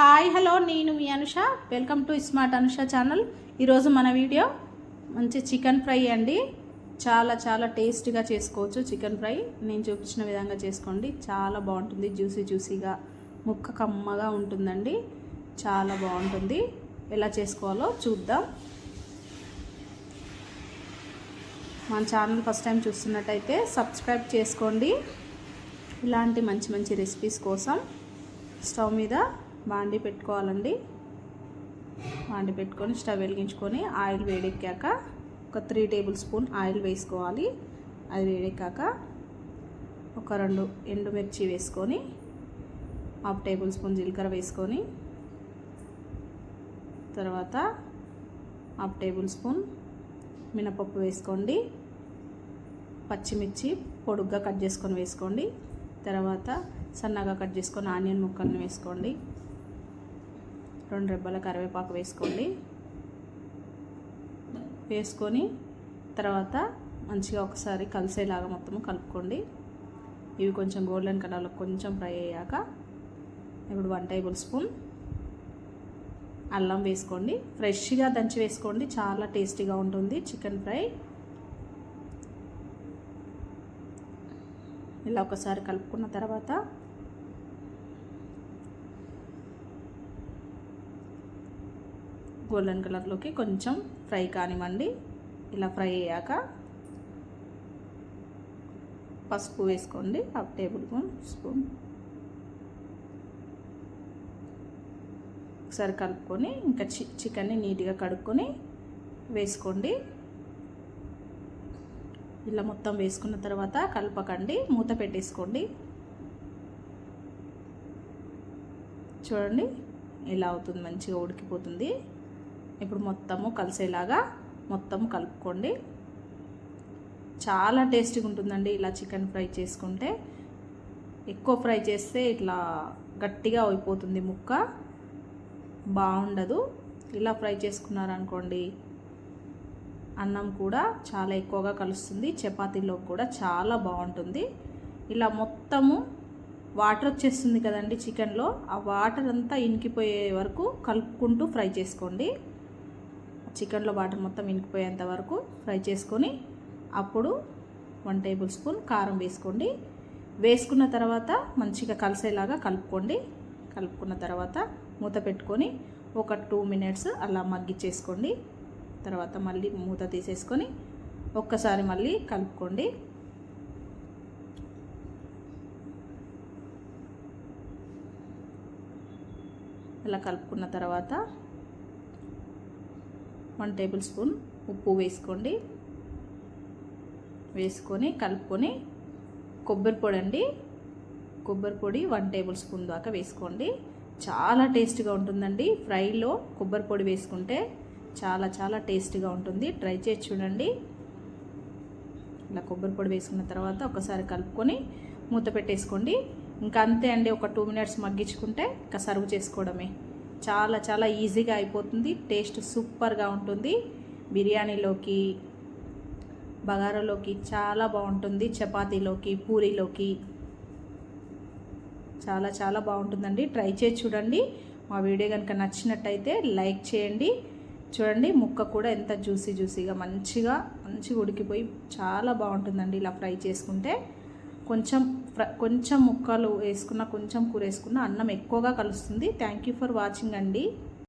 Hi hello నేను మీ Anusha. Welcome to smart Anusha channel ఈరోజు మన వీడియో మంచి చికెన్ ఫ్రై అండి. చాలా చాలా టేస్టీగా చేసుకోవచ్చు చికెన్ ఫ్రై. నేను చూపించిన విధంగా చేసుకోండి. చాలా బాగుంటుంది జ్యూసీ జ్యూసీగా. ముక్క కమ్మగా ఉంటుందండి. చాలా బాగుంటుంది. ఎలా చేసుకోవాలో చూద్దాం. మన ఛానల్ ఫస్ట్ టైం చూస్తున్నట్టయితే సబ్స్క్రైబ్ చేసుకోండి. ఇలాంటి మంచి మంచి రెసిపీస్ కోసం స్టవ్ మీద బాండి పెట్టుకోవాలండి. బాండి పెట్టుకొని స్టవ్ వెలిగించుకొని ఆయిల్ వేడెక్కాక ఒక త్రీ టేబుల్ స్పూన్ ఆయిల్ వేసుకోవాలి. అది వేడెక్కాక ఒక రెండు ఎండుమిర్చి వేసుకొని హాఫ్ టేబుల్ స్పూన్ జీలకర్ర వేసుకొని తర్వాత హాఫ్ టేబుల్ స్పూన్ మినపప్పు వేసుకోండి. పచ్చిమిర్చి పొడుగ్గా కట్ చేసుకొని వేసుకోండి. తర్వాత సన్నగా కట్ చేసుకొని ఆనియన్ ముక్కలను వేసుకోండి. రెండు రెబ్బల కరివేపాకు వేసుకోండి. వేసుకొని తర్వాత మంచిగా ఒకసారి కలిసేలాగా మొత్తం కలుపుకోండి. ఇవి కొంచెం గోల్డెన్ కలర్లో కొంచెం ఫ్రై అయ్యాక ఇప్పుడు వన్ టేబుల్ స్పూన్ అల్లం వేసుకోండి. ఫ్రెష్గా దంచి వేసుకోండి. చాలా టేస్టీగా ఉంటుంది చికెన్ ఫ్రై. ఇలా ఒకసారి కలుపుకున్న తర్వాత గోల్డెన్ కలర్లోకి కొంచెం ఫ్రై కానివ్వండి. ఇలా ఫ్రై అయ్యాక పసుపు వేసుకోండి. Half tablespoon spoon. ఒకసారి కలుపుకొని ఇంకా చి చికెన్ని నీట్గా కడుక్కొని వేసుకోండి. ఇలా మొత్తం వేసుకున్న తర్వాత కలపకండి. మూత పెట్టేసుకోండి. చూడండి ఇలా అవుతుంది మంచిగా ఉడికిపోతుంది. ఇప్పుడు మొత్తము కలిసేలాగా మొత్తం కలుపుకోండి. చాలా టేస్టీగా ఉంటుందండి ఇలా చికెన్ ఫ్రై చేసుకుంటే. ఎక్కువ ఫ్రై చేస్తే ఇట్లా గట్టిగా అయిపోతుంది ముక్క. బాగుండదు. ఇలా ఫ్రై చేసుకున్నారనుకోండి అన్నం కూడా చాలా ఎక్కువగా కలుస్తుంది. చపాతీలో కూడా చాలా బాగుంటుంది. ఇలా మొత్తము వాటర్ వచ్చేస్తుంది కదండి చికెన్లో. ఆ వాటర్ అంతా ఇంకిపోయే వరకు కలుపుకుంటూ ఫ్రై చేసుకోండి. చికెన్లో వాటర్ మొత్తం ఇనికిపోయేంత వరకు ఫ్రై చేసుకొని అప్పుడు వన్ టేబుల్ స్పూన్ కారం వేసుకోండి. వేసుకున్న తర్వాత మంచిగా కలిసేలాగా కలుపుకోండి. కలుపుకున్న తర్వాత మూత పెట్టుకొని ఒక టూ మినిట్స్ అలా మగ్గిచ్చేసుకోండి. తర్వాత మళ్ళీ మూత తీసేసుకొని ఒక్కసారి మళ్ళీ కలుపుకోండి. ఇలా కలుపుకున్న తర్వాత వన్ టేబుల్ స్పూన్ ఉప్పు వేసుకోండి. వేసుకొని కలుపుకొని కొబ్బరి పొడి అండి. కొబ్బరి పొడి వన్ టేబుల్ స్పూన్ దాకా వేసుకోండి. చాలా టేస్ట్గా ఉంటుందండి. ఫ్రైలో కొబ్బరి పొడి వేసుకుంటే చాలా చాలా టేస్టీగా ఉంటుంది. ట్రై చేసి చూడండి. ఇలా కొబ్బరి పొడి వేసుకున్న తర్వాత ఒకసారి కలుపుకొని మూత పెట్టేసుకోండి. ఇంకా అంతే అండి. ఒక టూ మినిట్స్ మగ్గించుకుంటే ఇంకా సర్వ్ చేసుకోవడమే. చాలా చాలా ఈజీగా అయిపోతుంది. టేస్ట్ సూపర్గా ఉంటుంది. బిర్యానీలోకి బగారాలోకి చాలా బాగుంటుంది. చపాతీలోకి పూరీలోకి చాలా చాలా బాగుంటుందండి. ట్రై చేసి చూడండి. మా వీడియో కనుక నచ్చినట్టయితే లైక్ చేయండి. చూడండి ముక్క కూడా ఎంత జ్యూసీ జ్యూసీగా మంచిగా మంచిగా ఉడికిపోయి చాలా బాగుంటుందండి ఇలా ఫ్రై చేసుకుంటే. కొంచెం కొంచెం ముక్కలు వేసుకున్న కొంచెం కూర వేసుకున్న అన్నం ఎక్కువగా కలుస్తుంది. థ్యాంక్ యూ ఫర్ వాచింగ్ అండి.